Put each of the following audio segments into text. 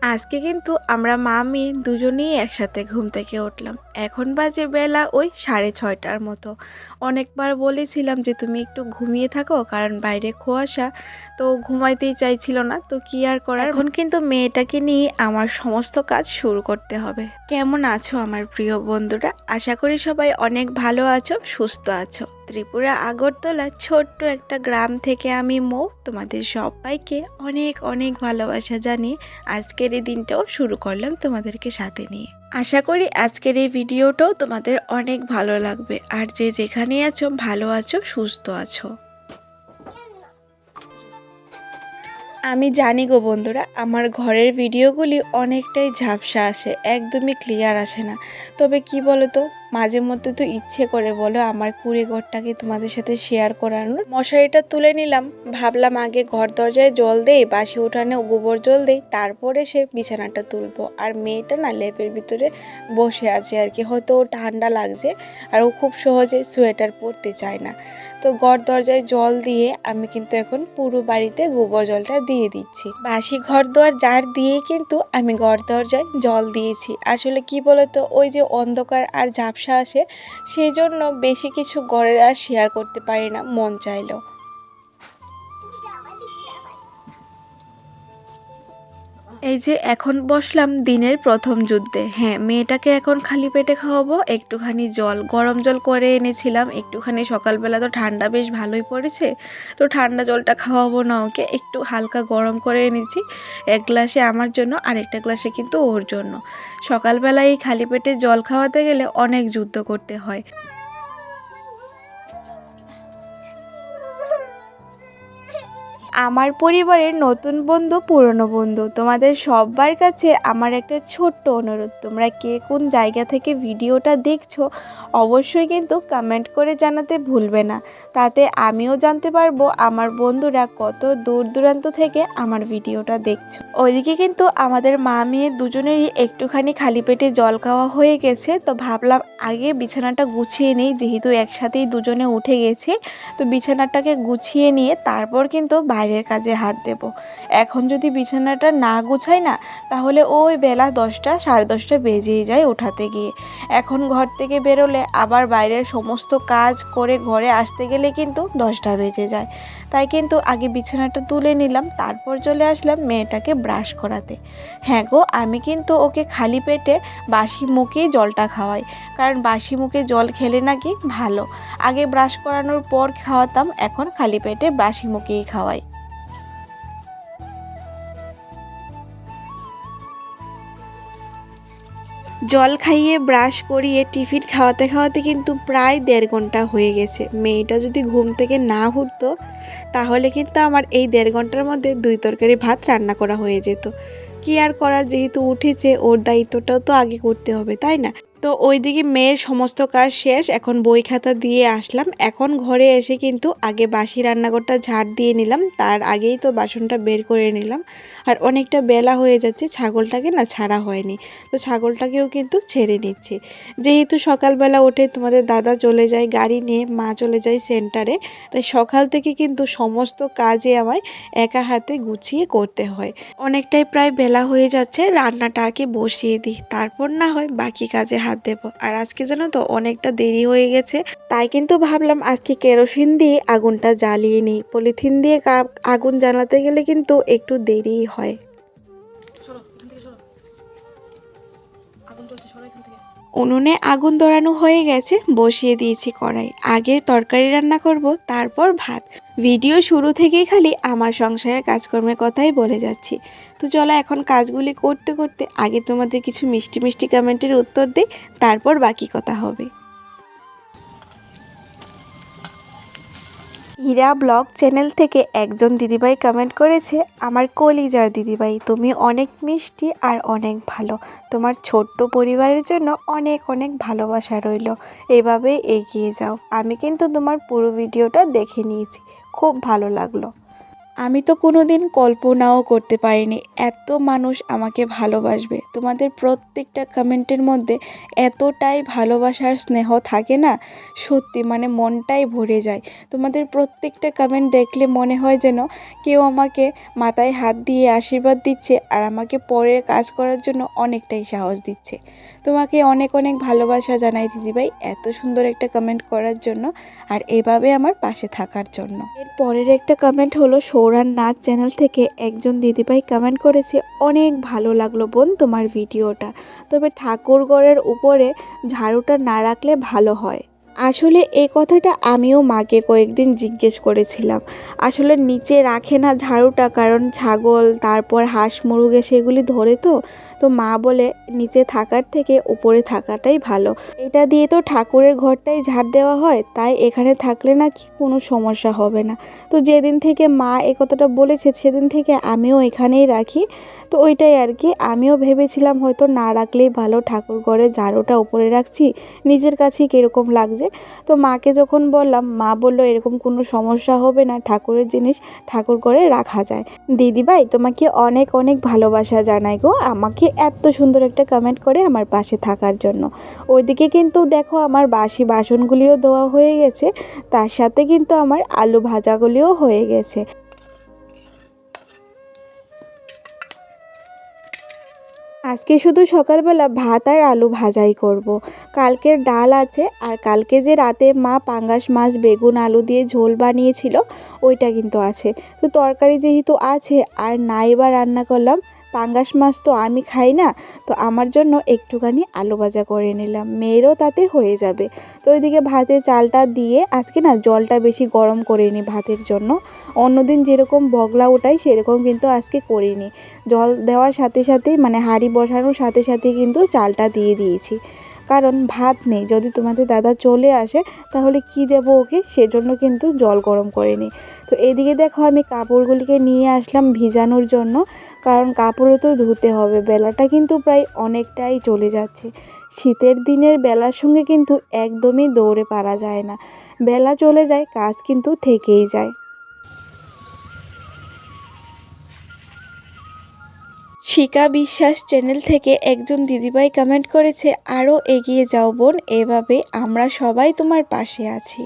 আজকে কিন্তু আমরা মা মেয়ে দুজনেই একসাথে ঘুম থেকে উঠলাম। এখন বাজে বেলা ওই সাড়ে ছয়টার মতো। অনেকবার বলেছিলাম যে, তুমি একটু ঘুমিয়ে থাকো, কারণ বাইরে কুয়াশা। তো ঘুমাইতেই চাইছিল না, তো কি আর করার? এখন কিন্তু মেয়েটাকে নিয়ে আমার সমস্ত কাজ শুরু করতে হবে। কেমন আছো আমার প্রিয় বন্ধুরা? আশা করি সবাই অনেক ভালো আছো, সুস্থ আছো। ত্রিপুরা আগরতলা ছোট্ট একটা গ্রাম থেকে আমি মৌ। তোমাদের সবাইকে অনেক অনেক ভালোবাসা জানিয়ে আজকের এই দিনটাও শুরু করলাম তোমাদেরকে সাথে নিয়ে। আশা করি আজকের এই ভিডিওটাও তোমাদের অনেক ভালো লাগবে। আর যে যেখানে আছো, ভালো আছো, সুস্থ আছো। আমি জানি গো বন্ধুরা, আমার ঘরের ভিডিওগুলি অনেকটাই ঝাপসা আসে, একদমই ক্লিয়ার আসে না। তবে কি বলো তো মাঝে মধ্যে তো ইচ্ছে করে বলো আমার কুড়ি ঘরটাকে তোমাদের সাথে শেয়ার করানোর। মশারিটা তুলে নিলাম, ভাবলাম আগে ঘর দরজায় জল দেই, বাসি উঠানে গোবর জল দেই, তারপরে সে বিছানাটা তুলবো। আর মেয়েটা না লেপের ভিতরে বসে আছে আর কি, হয়তো ও ঠান্ডা লাগছে আর ও খুব সহজে সোয়েটার পরতে চায় না। তো ঘর দরজায় জল দিয়ে আমি কিন্তু এখন পুরো বাড়িতে গোবর জলটা দিয়ে দিচ্ছি। বাসি ঘর দোয়ার জার দিয়ে কিন্তু আমি ঘর দরজায় জল দিয়েছি। আসলে কি বলতো, ওই যে অন্ধকার আর ঝাপসা আসে সেই জন্য বেশি কিছু ঘরের আর শেয়ার করতে পারি না মন চাইলেও। এই যে এখন বসলাম দিনের প্রথম যুদ্ধে। হ্যাঁ মেয়েটাকে এখন খালি পেটে খাওয়াবো, একটুখানি জল, গরম জল করে এনেছিলাম, একটুখানি সকালবেলা তো ঠান্ডা বেশ ভালোই পড়েছে, তো ঠান্ডা জলটা খাওয়াবো না ওকে, একটু হালকা গরম করে এনেছি, এক গ্লাসে আমার জন্য, আরেকটা গ্লাসে কিন্তু ওর জন্য। সকালবেলা এই খালি পেটে জল খাওয়াতে গেলে অনেক যুদ্ধ করতে হয়। আমার পরিবারের নতুন বন্ধু, পুরনো বন্ধু। তোমাদের সবার কাছে আমার একটা ছোট্ট অনুরোধ। তোমরা কে কোন জায়গা থেকে ভিডিওটা দেখছ, অবশ্যই কিন্তু কমেন্ট করে জানাতে ভুলবে না। তাতে আমিও জানতে পারব আমার বন্ধুরা কত দূর দূরান্ত থেকে আমার ভিডিওটা দেখছ। ওইদিকে কিন্তু আমাদের মা মেয়ে দুজনেরই একটুখানি খালি পেটে জল খাওয়া হয়ে গেছে। তো ভাবলাম আগে বিছানাটা গুছিয়ে নেই, যেহেতু একসাথেই দুজনে উঠে গেছে। তো বিছানাটাকে গুছিয়ে নিয়ে তারপর কিন্তু বাইরের কাজে হাত দেব। এখন যদি বিছানাটা না গুছাই না, তাহলে ওই বেলা দশটা, সাড়ে দশটা বেজেই যায় ওঠাতে গিয়ে। এখন ঘর থেকে বেরোলে আবার বাইরের সমস্ত কাজ করে ঘরে আসতে গেলে কিন্তু দশটা বেজে যায়। তাই কিন্তু আগে বিছানাটা তুলে নিলাম, তারপর চলে আসলাম মেয়েটাকে ব্রাশ করাতে। হ্যাঁ গো, আমি কিন্তু ওকে খালি পেটে বাসি মুখেই জলটা খাওয়াই, কারণ বাসি মুখে জল খেলে নাকি ভালো। আগে ব্রাশ করানোর পর খাওয়াতাম, এখন খালি পেটে বাসি মুখেই খাওয়াই। জল খাইয়ে ব্রাশ করিয়ে টিফিন খাওয়াতে খাওয়াতে কিন্তু প্রায় দেড় ঘণ্টা হয়ে গেছে। মেয়েটা যদি ঘুম থেকে না উঠতো, তাহলে কিন্তু আমার এই দেড় ঘণ্টার মধ্যে দুই তরকারি ভাত রান্না করা হয়ে যেত। কি আর করার, যেহেতু উঠেছে, ওর দায়িত্বটাও তো আগে করতে হবে, তাই না? তো ওইদিকে মেয়ের সমস্ত কাজ শেষ, এখন বই খাতা দিয়ে আসলাম। এখন ঘরে এসে কিন্তু আগে বাসি রান্নাঘরটা ঝাড় দিয়ে নিলাম, তার আগেই তো বাসনটা বের করে নিলাম। আর অনেকটা বেলা হয়ে যাচ্ছে, ছাগলটাকে না ছাড়া হয়নি, তো ছাগলটাকেও কিন্তু ছেড়ে নিচ্ছে। যেহেতু সকালবেলা উঠে তোমাদের দাদা চলে যায় গাড়ি নিয়ে, মা চলে যায় সেন্টারে, তাই সকাল থেকে কিন্তু সমস্ত কাজে আমায় একা হাতে গুছিয়ে করতে হয়। অনেকটাই প্রায় বেলা হয়ে যাচ্ছে, রান্নাটা আগে বসিয়ে দিই, তারপর না হয় বাকি কাজে হাত দেবো। আর আজকে জানো তো অনেকটা দেরি হয়ে গেছে তাই কিন্তু ভাবলাম আজকে কেরোসিন দিয়ে আগুনটা জ্বালিয়ে নিই। পলিথিন দিয়ে আগুন জ্বালাতে গেলে কিন্তু একটু দেরি হয়। উনুনে আগুন ধরানো হয়ে গেছে বসিয়ে দিয়েছি কড়াই। আগে তরকারি রান্না করব তারপর ভাত। ভিডিও শুরু থেকেই খালি আমার সংসারের কাজকর্মের কথাই বলে যাচ্ছি। তো চলো এখন কাজগুলি করতে করতে আগে তোমাদের কিছু মিষ্টি মিষ্টি কমেন্টের উত্তর দিই, তারপর বাকি কথা হবে। হীরা ব্লগ চ্যানেল থেকে একজন দিদিভাই কমেন্ট করেছে, আমার কলিজার দিদিভাই, তুমি অনেক মিষ্টি আর অনেক ভালো। তোমার ছোট্ট পরিবারের জন্য অনেক অনেক ভালোবাসা রইল। এভাবে এগিয়ে যাও। আমি কিন্তু তোমার পুরো ভিডিওটা দেখে নিয়েছি। খুব ভালো লাগল। আমি তো কোনো দিন কল্পনাও করতে পারিনি। এত মানুষ আমাকে ভালোবাসবে। তোমাদের প্রত্যেকটা কমেন্টের মধ্যে এতটাই ভালোবাসার স্নেহ থাকে না? সত্যি মানে মনটাই ভরে যায়। তোমাদের প্রত্যেকটা কমেন্ট দেখলে মনে হয় যেন কেউ আমাকে মাথায় হাত দিয়ে আশীর্বাদ দিচ্ছে আর আমাকে পরের কাজ করার জন্য অনেকটাই সাহস দিচ্ছে। তোমাকে অনেক অনেক ভালোবাসা জানাই দিদিভাই, এত সুন্দর একটা কমেন্ট করার জন্য আর এভাবে আমার পাশে থাকার জন্য। এর পরের একটা কমেন্ট হলো সৌরান নাচ চ্যানেল থেকে একজন দিদিভাই কমেন্ট করেছে, অনেক ভালো লাগল বোন তোমার ভিডিওটা। তবে ঠাকুরগড়ের উপরে ঝাড়ুটা না রাখলে ভালো হয়। আসলে এই কথাটা আমিও মাকে কয়েকদিন জিজ্ঞেস করেছিলাম। আসলে নিচে রাখে না ঝাড়ুটা, কারণ ছাগল, তারপর হাঁস, মুরগে, সেগুলি ধরে তো তো মা বলে নিচে থাকার থেকে উপরে থাকাটাই ভালো। এটা দিয়ে তো ঠাকুরের ঘরটাই ঝাড় দেওয়া হয়, তাই এখানে থাকলে নাকি কোনো সমস্যা হবে না। তো যেদিন থেকে মা এ কথাটা বলেছে, সেদিন থেকে আমিও এখানেই রাখি। তো ওইটাই আর কি, আমিও ভেবেছিলাম হয়তো না রাখলেই ভালো, ঠাকুর ঘরে ঝাড়ুটা উপরে রাখছি, নিজের কাছেই কীরকম লাগছে। তো মাকে যখন বললাম, মা বলল, এরকম কোনো সমস্যা হবে না, ঠাকুরের জিনিস ঠাকুর ঘরে রাখা যায়। দিদিভাই, তোমাকে অনেক অনেক ভালোবাসা জানাই গো, আমাকে এত সুন্দর একটা কমেন্ট করে আমার পাশে থাকার জন্য। ওইদিকে কিন্তু দেখো আমার বাসি বাসনগুলিও ধোয়া হয়ে গেছে, তার সাথে কিন্তু আমার আলু ভাজাগুলিও হয়ে গেছে। আজকে শুধু সকালবেলা ভাত আর আলু ভাজাই করব। কালকের ডাল আছে আর কালকে যে রাতে মা পাঙ্গাস মাছ, বেগুন, আলু দিয়ে ঝোল বানিয়েছিল, ওইটা কিন্তু আছে। তো তরকারি যেহেতু আছে আর নাই বা রান্না করলাম পাঙ্গাস মাছ তো আমি খাই না, তো আমার জন্য একটুখানি আলু ভাজা করে নিলাম। মেয়েরও তাতে হয়ে যাবে। তো ওইদিকে ভাতে চালটা দিয়ে আজকে না জলটা বেশি গরম করে নিই ভাতের জন্য। অন্যদিন যেরকম বগলা ওঠাই সেরকম কিন্তু আজকে করিনি। জল দেওয়ার সাথে সাথেই মানে হাঁড়ি বসানোর সাথে সাথে কিন্তু চালটা দিয়ে দিয়েছি। কারণ ভাত নেই। যদি তোমাদের দাদা চলে আসে, তাহলে কি দেবো ওকে? সেজন্য কিন্তু জল গরম করে নিই তো এদিকে দেখো আমি কাপড়গুলিকে নিয়ে আসলাম ভিজানোর জন্য, কারণ কাপড়ও তো ধুতে হবে। বেলাটা কিন্তু প্রায় অনেকটাই চলে যাচ্ছে। শীতের দিনের বেলার সঙ্গে কিন্তু একদমই দৌড়ে পারা যায় না। বেলা চলে যায়, কাজ কিন্তু থেকেই যায়। শিকা বিশ্বাস চ্যানেল থেকে একজন দিদিভাই কমেন্ট করেছে আরও এগিয়ে যাও বোন, এভাবে আমরা সবাই তোমার পাশে আছি।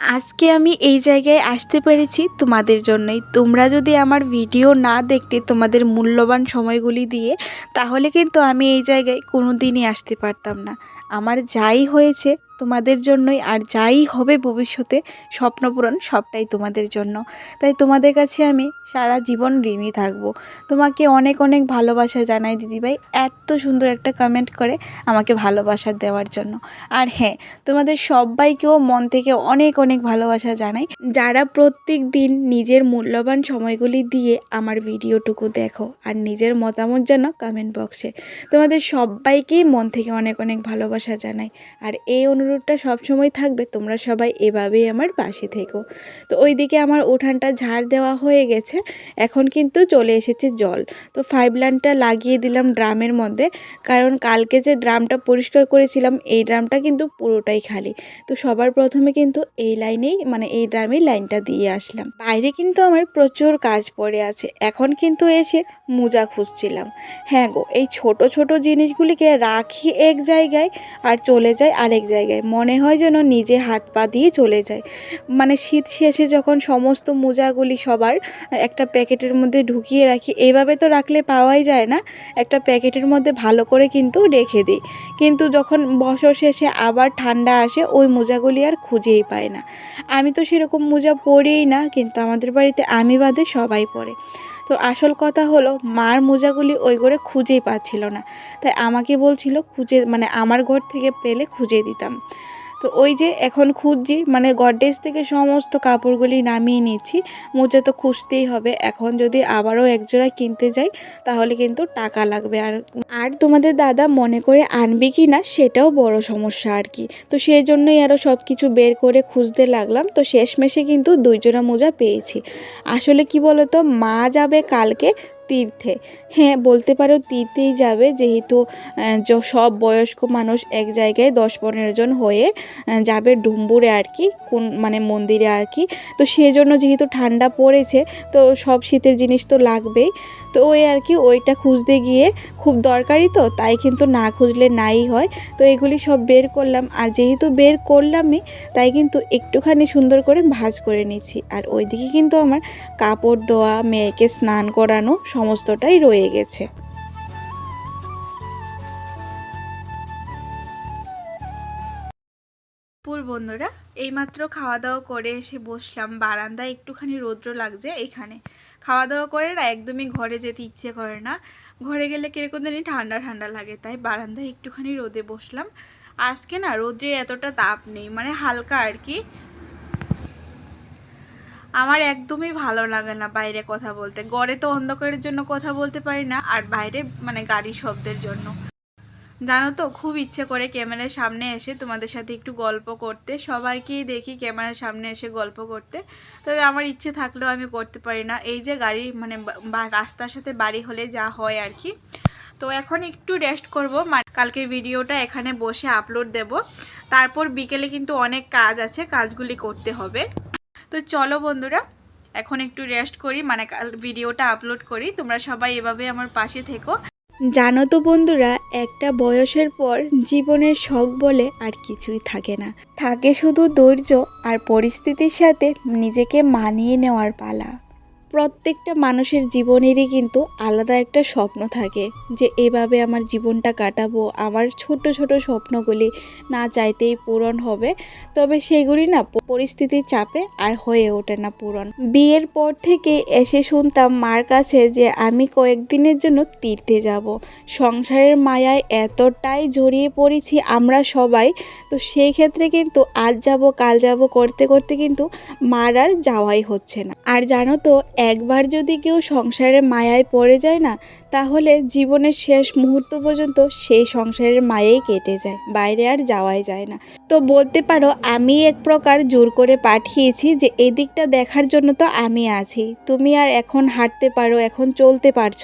আজকে আমি এই জায়গায় আসতে পেরেছি তোমাদের জন্যই। তোমরা যদি আমার ভিডিও না দেখতে তোমাদের মূল্যবান সময়গুলি দিয়ে, তাহলে কিন্তু আমি এই জায়গায় কোনো দিনই আসতে পারতাম না। আমার যাই হয়েছে তোমাদের জন্যই আর যাই হবে ভবিষ্যতে, স্বপ্নপূরণ সবটাই তোমাদের জন্য। তাই তোমাদের কাছে আমি সারা জীবন ঋণী থাকব। তোমাকে অনেক অনেক ভালোবাসা জানাই দিদিভাই, এত সুন্দর একটা কমেন্ট করে আমাকে ভালোবাসা দেওয়ার জন্য। আর হ্যাঁ তোমাদের সবাইকেও মন থেকে অনেক অনেক ভালোবাসা জানাই। যারা প্রত্যেক দিন নিজের মূল্যবান সময়গুলি দিয়ে আমার ভিডিওটুকু দেখো আর নিজের মতামত জানো কমেন্ট বক্সে তোমাদের সবাইকেই মন থেকে অনেক অনেক ভালোবাসা জানাই। আর এই অনুরোধটা সবসময় থাকবে, তোমরা সবাই এভাবেই আমার পাশে থেকো। তো ওইদিকে আমার উঠানটা ঝাড় দেওয়া হয়ে গেছে, এখন কিন্তু চলে এসেছে জল। তো ফাইভ লাইনটা লাগিয়ে দিলাম ড্রামের মধ্যে, কারণ কালকে যে ড্রামটা পরিষ্কার করেছিলাম, এই ড্রামটা কিন্তু পুরোটাই খালি। তো সবার প্রথমে কিন্তু এই লাইনেই মানে এই ড্রামেই লাইনটা দিয়ে আসলাম। বাইরে কিন্তু আমার প্রচুর কাজ পড়ে আছে, এখন কিন্তু এসে মোজা খুঁজছিলাম। হ্যাঁ গো, এই ছোট ছোট জিনিসগুলিকে রাখি এক জায়গায় আর চলে যায় আরেক জায়গায়। মনে হয় যেন নিজে হাত পা দিয়ে চলে যায়। মানে শীত শেষে যখন সমস্ত মোজাগুলি সবার একটা প্যাকেটের মধ্যে ঢুকিয়ে রাখি এইভাবে তো রাখলে পাওয়াই যায় না। একটা প্যাকেটের মধ্যে ভালো করে কিন্তু রেখে দিই। কিন্তু যখন বছর শেষে আবার ঠান্ডা আসে, ওই মোজাগুলি আর খুঁজেই পায় না। আমি তো সেরকম মোজা পরিই না, কিন্তু আমাদের বাড়িতে আমি বাদে সবাই পরে। তো আসল কথা হলো, মার মোজাগুলি ওই ঘরে খুঁজেই পাচ্ছিল না। তাই আমাকে বলছিল খুঁজে মানে আমার ঘর থেকে পেলে খুঁজে দিতাম। তো ওই যে এখন খুঁজছি মানে গডরেজ থেকে সমস্ত কাপড়গুলি নামিয়ে নিচ্ছি। মোজা তো খুঁজতেই হবে। এখন যদি আবারও একজোড়া কিনতে যাই, তাহলে কিন্তু টাকা লাগবে। আর আর তোমাদের দাদা মনে করে আনবে কি না সেটাও বড় সমস্যা আর কি। তো সেই জন্যই আরও সব কিছু বের করে খুঁজতে লাগলাম। তো শেষমেশে কিন্তু দুই জোড়া মোজা পেয়েছি। আসলে কি বলতো, মা যাবে কালকে তীর্থে। হ্যাঁ বলতে পারো তীর্থেই যাবে যেহেতু সব বয়স্ক মানুষ এক জায়গায় দশ পনেরো জন হয়ে যাবে ডুম্বুরে আর কি, কোন মানে মন্দিরে আর কি। তো সেই জন্য যেহেতু ঠান্ডা পড়েছে, তো সব শীতের জিনিস তো লাগবেই। তো ওই আর কি ওইটা খুঁজতে গিয়ে খুব দরকারি তো, তাই কিন্তু না খুঁজলে নাই হয়। তো এগুলি সব বের করলাম, আর যেহেতু বের করলামই, তাই কিন্তু একটুখানি সুন্দর করে ভাজ করে নিচ্ছি। আর ওইদিকে কিন্তু আমার কাপড় ধোয়া, মেয়েকে স্নান করানো সমস্তটাই রয়ে গেছে। বন্ধুরা, এইমাত্র খাওয়া দাওয়া করে এসে বসলাম। বারান্দায় একটুখানি রৌদ্র লাগছে এখানে। খাওয়া দাওয়া করে না, একদমই ঘরে যেতে ইচ্ছে করে না। ঘরে গেলে কীরকম জানি ঠান্ডা ঠান্ডা লাগে, তাই বারান্দায় একটুখানি রোদে বসলাম। আজকে না রোদ্রের এতটা তাপ নেই মানে হালকা আর কি। আমার একদমই ভালো লাগে না বাইরে কথা বলতে। গড়ে তো অন্ধকারের জন্য কথা বলতে পারি না, আর বাইরে মানে গাড়ি শব্দের জন্য। জানো তো, খুব ইচ্ছে করে ক্যামেরার সামনে এসে তোমাদের সাথে একটু গল্প করতে সবাইকেই দেখি ক্যামেরার সামনে এসে গল্প করতে। তবে আমার ইচ্ছে থাকলেও আমি করতে পারি না। এই যে গাড়ি মানে রাস্তার সাথে বাড়ি হলে যা হয় আর কি। তো এখন একটু রেস্ট করব। কালকের ভিডিওটা এখানে বসে আপলোড দেব। তারপর বিকেলে কিন্তু অনেক কাজ আছে, কাজগুলি করতে হবে। তো চলো বন্ধুরা, এখন একটু রেস্ট করি। মানে কাল, ভিডিওটা আপলোড করি। তোমরা সবাই এভাবে আমার পাশে থেকো। জানো তো বন্ধুরা, একটা বয়সের পর জীবনের শখ বলে আর কিছুই থাকে না। থাকে শুধু ধৈর্য আর পরিস্থিতির সাথে নিজেকে মানিয়ে নেওয়ার পালা। প্রত্যেকটা মানুষের জীবনেরই কিন্তু আলাদা একটা স্বপ্ন থাকে যে এভাবে আমার জীবনটা কাটাবো, আমার ছোট ছোট স্বপ্নগুলি না চাইতেই পূরণ হবে। তবে সেগুলি না পরিস্থিতির চাপে আর হয়ে ওঠে না পূরণ। বিয়ের পর থেকে এসে শুনতাম মার কাছে যে আমি কয়েকদিনের জন্য তীর্থে যাব। সংসারের মায়ায় এতটাই জড়িয়ে পড়েছি আমরা সবাই। তো সেই ক্ষেত্রে কিন্তু আজ যাব, কাল যাব করতে করতে কিন্তু মার আর যাওয়াই হচ্ছে না। আর জানো তো একবার যদি কেউ সংসারের মায়ায় পড়ে যায় না, তাহলে জীবনের শেষ মুহূর্ত পর্যন্ত সেই সংসারের মায়েই কেটে যায়, বাইরে আর যাওয়াই যায় না। তো বলতে পারো, আমি এক প্রকার জোর করে পাঠিয়েছি যে এই দিকটা দেখার জন্য তো আমি আছি। তুমি আর এখন হাঁটতে পারো, এখন চলতে পারছ,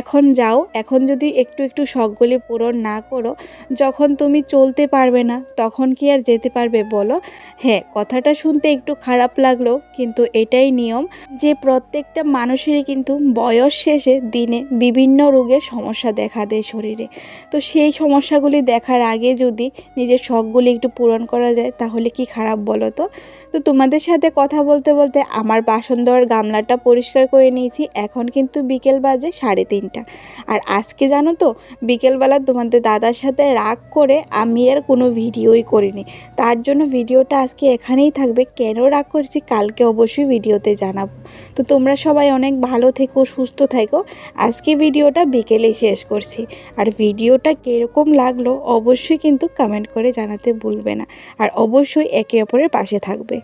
এখন যাও, এখন যদি একটু একটু শখগুলি পূরণ না করো, যখন তুমি চলতে পারবে না, তখন কি আর যেতে পারবে বলো? হ্যাঁ কথাটা শুনতে একটু খারাপ লাগল, কিন্তু এটাই নিয়ম যে প্রত্যেকটা মানুষেরই কিন্তু বয়স শেষে দিনে বিভিন্ন রোগের সমস্যা দেখা দেয় শরীরে। তো সেই সমস্যাগুলি দেখার আগে যদি নিজের শখগুলি একটু পূরণ করা যায় তাহলে কি খারাপ বলো তো তো তোমাদের সাথে কথা বলতে বলতে আমার বাসন দেওয়ার গামলাটা পরিষ্কার করে নিয়েছি। এখন কিন্তু বিকেল বাজে সাড়ে তিনটা। আর আজকে জানো তো, বিকেলবেলা তোমাদের দাদার সাথে রাগ করে আমি আর কোনো ভিডিওই করিনি। তার জন্য ভিডিওটা আজকে এখানেই থাকবে। কেন রাগ করছি কালকে অবশ্যই ভিডিওতে জানাব। তো তোমরা সবাই অনেক ভালো থেকো, সুস্থ থেকো। আজকে ভিডিওটা বিকেলেই শেষ করছি। আর ভিডিওটা কীরকম লাগল অবশ্যই কিন্তু কমেন্ট করে জানাতে ভুলবে না। আর অবশ্যই একে অপরের পাশে থাকবে।